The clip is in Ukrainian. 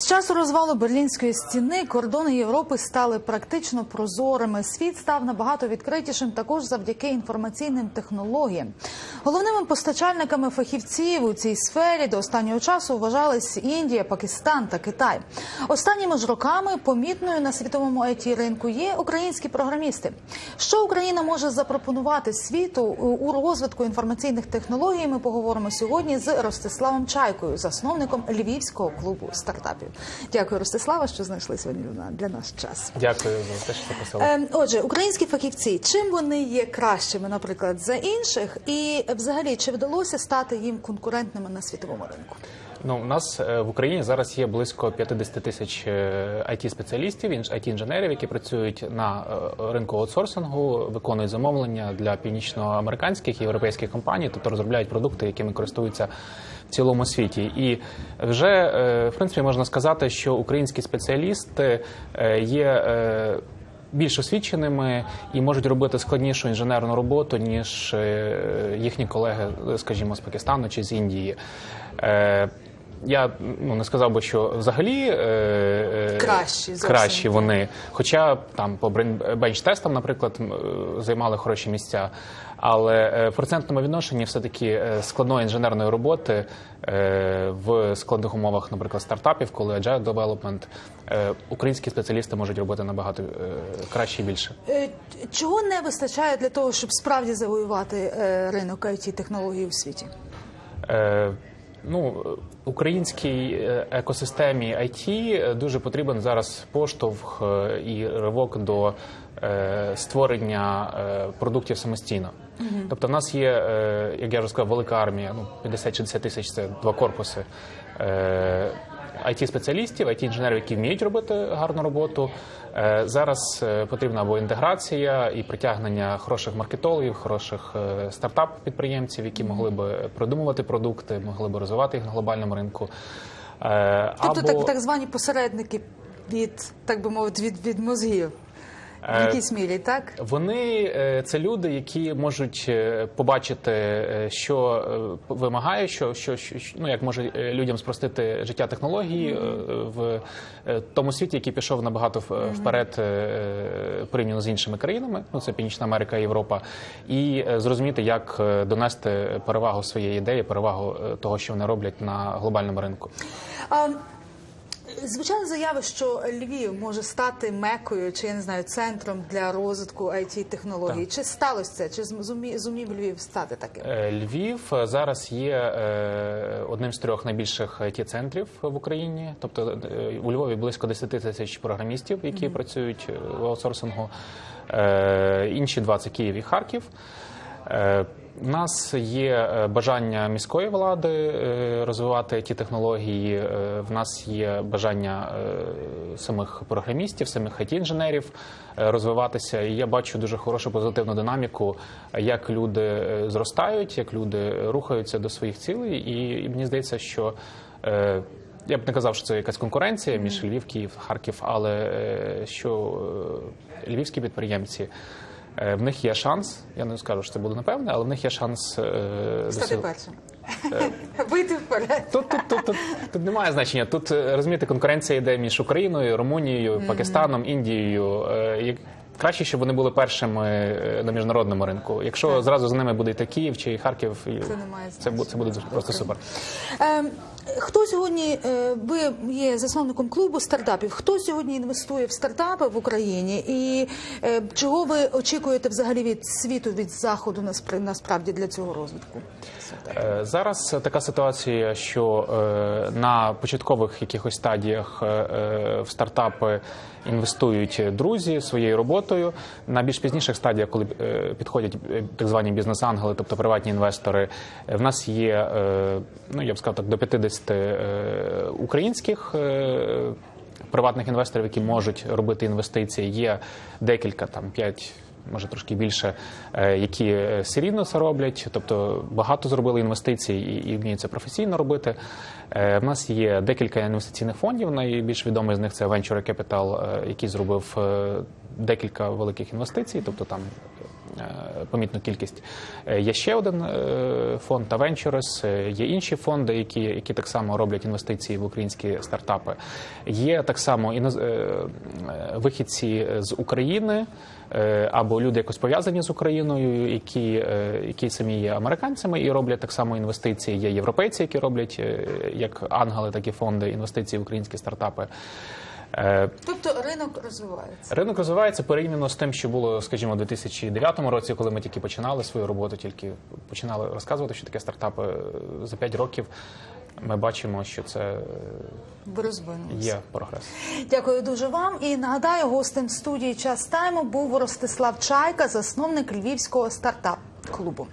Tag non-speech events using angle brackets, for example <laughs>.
З часу розвалу берлінської стіни кордони Європи стали практично прозорими. Світ став набагато відкритішим, також завдяки інформаційним технологіям. Головними постачальниками фахівців у цій сфері до останнього часу вважались Індія, Пакистан та Китай. Останніми ж роками помітною на світовому it ринку є українські програмісти. Що Україна може запропонувати світу у розвитку інформаційних технологій? Ми поговоримо сьогодні з Ростиславом Чайкою, засновником Львівського клубу стартапів. Дякую, Ростислава, що знайшли сьогодні для нас час. Дякую за те, що запросили. Ем, Отже, українські фахівці, чим вони є кращими, наприклад, за інших, і взагалі чи вдалося стати їм конкурентними на світовому ринку? Ну, у нас е, в Україні зараз є близько 50 тисяч it спеціалістів it інженерів які працюють на е, ринку аутсорсингу, виконують замовлення для північноамериканських і європейських компаній, тобто розробляють продукти, якими користуються в цілому світі. І вже е, в принципі можна сказати, що українські спеціалісти є. Більш освіченими і можуть робити складнішу інженерну роботу ніж їхні колеги, скажімо, з Пакистану чи з Індії. Я ну не сказав би, що взагалі е, кращі зовсім. кращі вони, хоча там по бенч-тестам, наприклад, займали хороші місця. Але в процентному відношенні все-таки складної інженерної роботи в складних умовах, наприклад, стартапів, коли agile development, українські спеціалісти можуть робити набагато краще і більше. Чого не вистачає для того, щоб справді завоювати ринок it технологій у світі? Ну, українській екосистемі IT дуже потрібен зараз поштовх і ривок до створення продуктів самостійно. -hmm. Тобто, в нас є, як я вже сказав, велика армія, ну 50-60 тисяч це два корпуси it спеціалістів it інженерів які вміють робити гарну роботу. Зараз потрібна або інтеграція і притягнення хороших маркетологів, хороших стартап-підприємців, які могли би продумувати продукти, могли би розвивати їх на глобальному ринку. Тобто або... так, так звані посередники від так би мовити від, від мозгів. В якійсь мірі, так вони це люди, які можуть побачити, що вимагає, що що, що ну як може людям спростити життя технології mm -hmm. в тому світі, який пішов набагато вперед порівняно з іншими країнами. Ну це Північна Америка, Європа, і зрозуміти, як донести перевагу своєї ідеї, перевагу того, що вони роблять на глобальному ринку. Um... Звучали заяви, що Львів може стати мекою, чи я не знаю, центром для розвитку it технологій. Чи сталося це? Чи зумів Львів стати таким? Львів зараз є одним з трьох найбільших it центрів в Україні. Тобто у Львові близько 10 тисяч програмістів, які mm -hmm. працюють в аутсорсингу. Інші два це Київ і Харків. У нас є бажання міської влади розвивати ті технології. В нас є бажання самих програмістів, самих it інженерів розвиватися. І я бачу дуже хорошу позитивну динаміку, як люди зростають, як люди рухаються до своїх цілей. І мені здається, що я б не казав, що це якась конкуренція між Львів, Київ, Харків, але що львівські підприємці. В них є шанс, я не скажу, що це буде напевне, але в них є шанс стати першим. <laughs> Вийти вперед. Тут, тут, тут, тут, тут немає значення. Тут розумієте, конкуренція йде між Україною, Румунією, Пакистаном, Індією. Краще, щоб вони були першими на міжнародному ринку. Якщо так. зразу за ними буде йти Київ чи Харків, це немає це, це буде просто супер. Ем, хто сьогодні ви є засновником клубу стартапів? Хто сьогодні інвестує в стартапи в Україні? І е, чого ви очікуєте взагалі від світу від заходу насправді для цього розвитку? Е, зараз така ситуація, що е, на початкових якихось стадіях е, в стартапи інвестують друзі своєю роботою. На більш пізніших стадіях, коли підходять так звані бізнес-ангели, тобто приватні інвестори, в нас є ну я б сказав так до 50 українських. Приватних інвесторів, які можуть робити інвестиції, є декілька там п'ять може трошки більше, які серійно це роблять, тобто багато зробили інвестицій і, і вміють це професійно робити. В нас є декілька інвестиційних фондів. Найбільш відомий з них це Venture Capital, який зробив декілька великих інвестицій, тобто там помітну кількість. Е, Є ще один е, фонд та Ventures, е, є інші фонди, які, які так само роблять інвестиції в українські стартапи. Є так само іноз- е, е, вихідці з України е, або люди якось пов'язані з Україною, які, е, які самі є американцями і роблять так само інвестиції. Є європейці, які роблять е, як ангели, так і фонди інвестицій в українські стартапи. Е, Тобто ринок розвивається. Ринок розвивається порівняно з тим, що було, скажімо, у 2009 році, коли ми тільки починали свою роботу, тільки починали розказувати, що таке стартапи за 5 років. Ми бачимо, що це е, є прогрес. Дякую дуже вам. І нагадаю, гостем студії час тайму був Ростислав Чайка, засновник львівського стартап клубу.